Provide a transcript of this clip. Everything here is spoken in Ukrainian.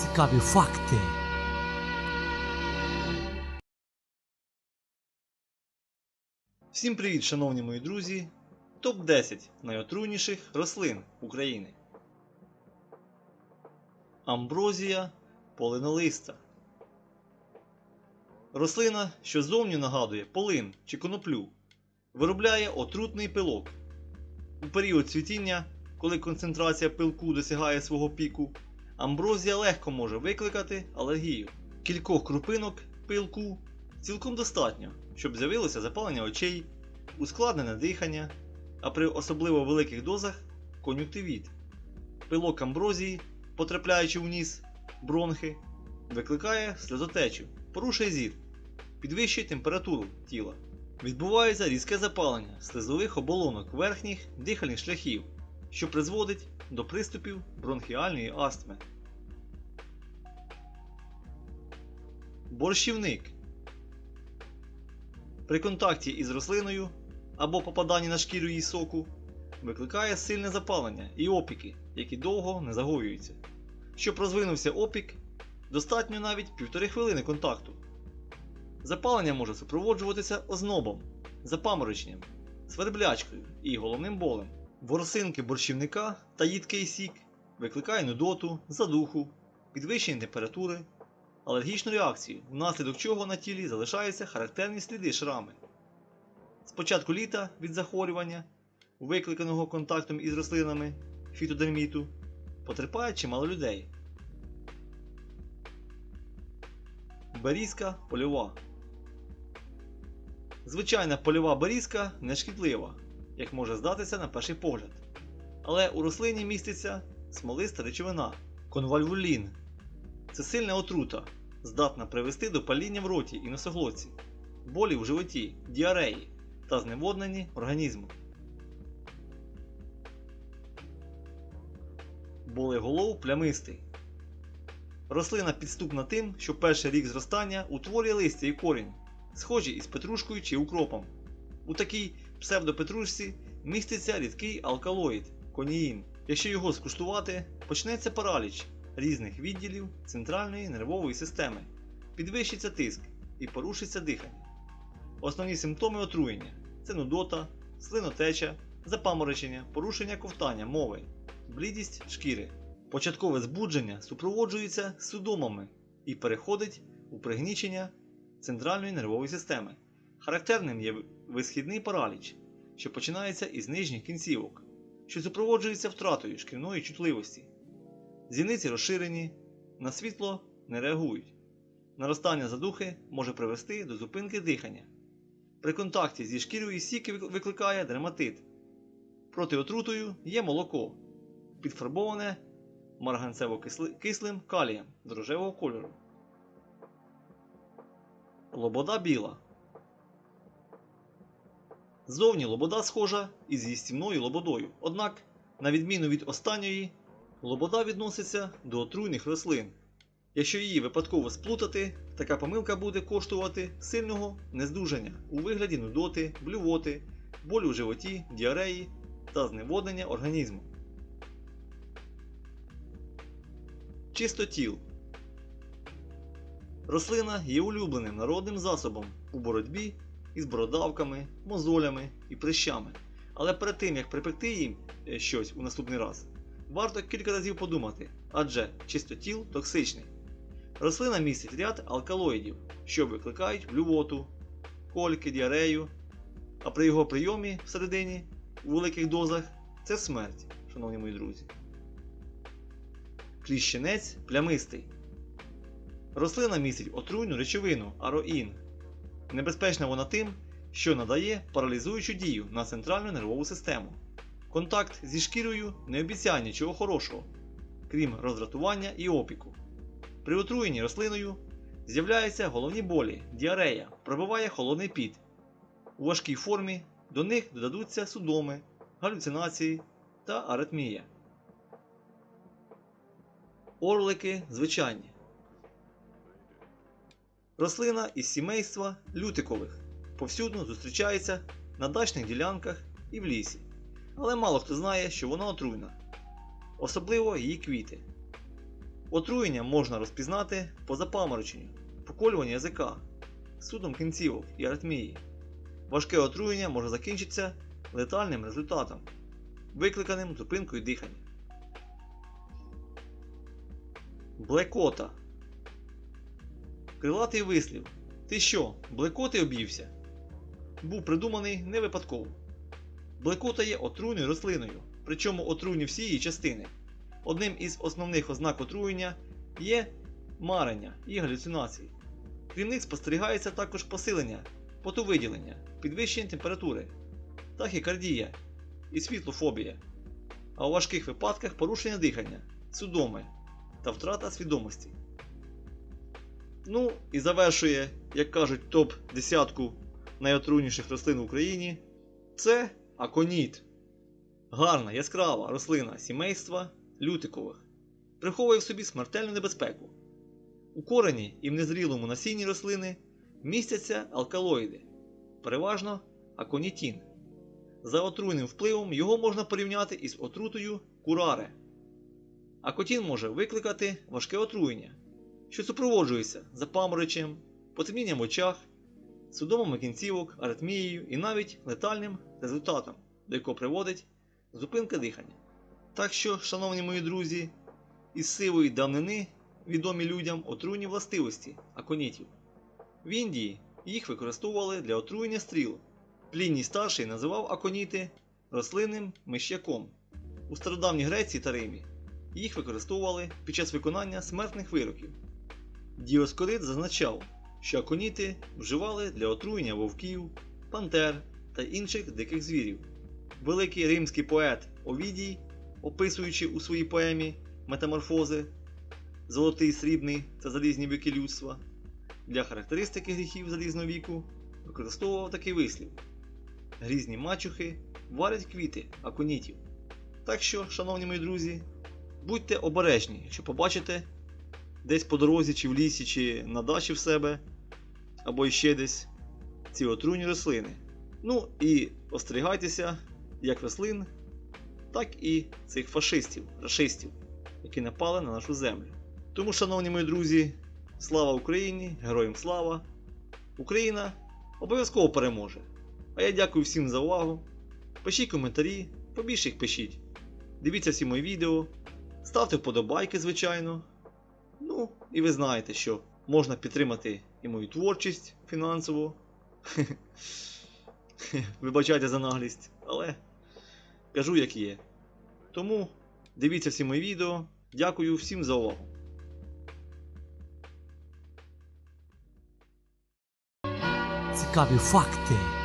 Цікаві факти. Всім привіт, шановні мої друзі! Топ-10 найотруйніших рослин України. Амброзія полинолиста. Рослина, що зовні нагадує полин чи коноплю, виробляє отрутний пилок. У період цвітіння, коли концентрація пилку досягає свого піку, амброзія легко може викликати алергію. Кількох крупинок пилку цілком достатньо, щоб з'явилося запалення очей, ускладнене дихання, а при особливо великих дозах кон'юктивіт. Пилок амброзії, потрапляючи в ніс, бронхи, викликає сльозотечу, порушує зір, підвищує температуру тіла. Відбувається різке запалення слизових оболонок верхніх дихальних шляхів, що призводить до приступів бронхіальної астми. Борщівник при контакті із рослиною або попаданні на шкіру її соку викликає сильне запалення і опіки, які довго не загоюються. Щоб розвинувся опік, достатньо навіть півтори хвилини контакту. Запалення може супроводжуватися ознобом, запамороченням, сверблячкою і головним болем. Ворсинки борщівника та їдкий сік викликає нудоту, задуху, підвищення температури, алергічну реакцію, внаслідок чого на тілі залишаються характерні сліди шрами. З початку літа від захворювання, викликаного контактом із рослинами фітодерміту, потерпає чимало людей. Берізка польова. Звичайна польова берізка не шкідлива, як може здатися на перший погляд. Але у рослині міститься смолиста речовина конвальвулін. Це сильна отрута, здатна привести до паління в роті і носоглотці, болі в животі, діареї та зневодненні організму. Болеголов плямистий. Рослина підступна тим, що перший рік зростання утворює листя і корінь, схожі із петрушкою чи укропом. У такій псевдопетрушці міститься рідкий алкалоїд коніїн. Якщо його скуштувати, почнеться параліч різних відділів центральної нервової системи, підвищиться тиск і порушиться дихання. Основні симптоми отруєння це нудота, слинотеча, запаморочення, порушення ковтання мови, блідість шкіри. Початкове збудження супроводжується судомами і переходить у пригнічення центральної нервової системи. Характерним є висхідний параліч, що починається із нижніх кінцівок, що супроводжується втратою шкірної чутливості. Зіниці розширені, на світло не реагують. Наростання задухи може привести до зупинки дихання. При контакті зі шкірою сіки викликає дерматит. Проти отрутою є молоко, підфарбоване марганцево-кислим калієм з рожевого кольору. Лобода біла. Ззовні лобода схожа із їстівною лободою, однак, на відміну від останньої, лобода відноситься до отруйних рослин. Якщо її випадково сплутати, така помилка буде коштувати сильного нездужання у вигляді нудоти, блювоти, болю в животі, діареї та зневоднення організму. Чистотіл. Рослина є улюбленим народним засобом у боротьбі із бородавками, мозолями і прищами. Але перед тим як припекти їм е, щось у наступний раз, варто кілька разів подумати, адже чистотіл токсичний. Рослина містить ряд алкалоїдів, що викликають блювоту, кольки, діарею, а при його прийомі всередині у великих дозах це смерть, шановні мої друзі. Кліщенець плямистий. Рослина містить отруйну речовину ароїн. Небезпечна вона тим, що надає паралізуючу дію на центральну нервову систему. Контакт зі шкірою не обіцяє нічого хорошого, крім роздратування і опіку. При отруєнні рослиною з'являються головні болі, діарея, пробиває холодний піт. У важкій формі до них додадуться судоми, галюцинації та аритмія. Орлики звичайні. Рослина із сімейства лютикових повсюдно зустрічається на дачних ділянках і в лісі, але мало хто знає, що вона отруйна, особливо її квіти. Отруєння можна розпізнати по запамороченню, поколюванню язика, судом кінцівок і аритмії. Важке отруєння може закінчитися летальним результатом, викликаним зупинкою дихання. Блекота. Крилатий вислів. Ти що, блекоти об'ївся? Був придуманий не випадково. Блекота є отруйною рослиною, причому отруйні всі її частини. Одним із основних ознак отруєння є марення і галюцинації. Крім них спостерігається також посилення, потовиділення, підвищення температури, тахікардія і світлофобія, а у важких випадках порушення дихання, судоми та втрата свідомості. Ну і завершує, як кажуть, топ десятку найотруйніших рослин в Україні. Це аконіт. Гарна яскрава рослина сімейства лютикових. Приховує в собі смертельну небезпеку. У корені і в незрілому насінні рослини містяться алкалоїди, переважно аконітін. За отруйним впливом його можна порівняти із отрутою кураре. Акотін може викликати важке отруєння, що супроводжується запамороченням, потемнінням в очах, судомами кінцівок, аритмією і навіть летальним результатом, до якого приводить зупинка дихання. Так що, шановні мої друзі, із сивої давнини відомі людям отруйні властивості аконітів. В Індії їх використовували для отруєння стріл. Плінній старший називав аконіти рослинним миш'яком. У стародавній Греції та Римі їх використовували під час виконання смертних вироків. Діоскорид зазначав, що аконіти вживали для отруєння вовків, пантер та інших диких звірів. Великий римський поет Овідій, описуючи у своїй поемі Метаморфози, Золотий, срібний та залізні віки людства, для характеристики гріхів залізного віку використовував такий вислів: Грізні мачухи варять квіти аконітів. Так що, шановні мої друзі, будьте обережні, якщо побачите десь по дорозі, чи в лісі, чи на дачі в себе, або іще десь ці отруйні рослини. Ну і остерігайтеся як рослин, так і цих фашистів, рашистів, які напали на нашу землю. Тому, шановні мої друзі, слава Україні! Героям слава! Україна обов'язково переможе! А я дякую всім за увагу. Пишіть коментарі, побільше їх пишіть. Дивіться всі мої відео, ставте вподобайки, звичайно. Ну, і ви знаєте, що можна підтримати і мою творчість фінансово. Вибачайте за наглість, але кажу як є. Тому дивіться всі мої відео. Дякую всім за увагу. Цікаві факти.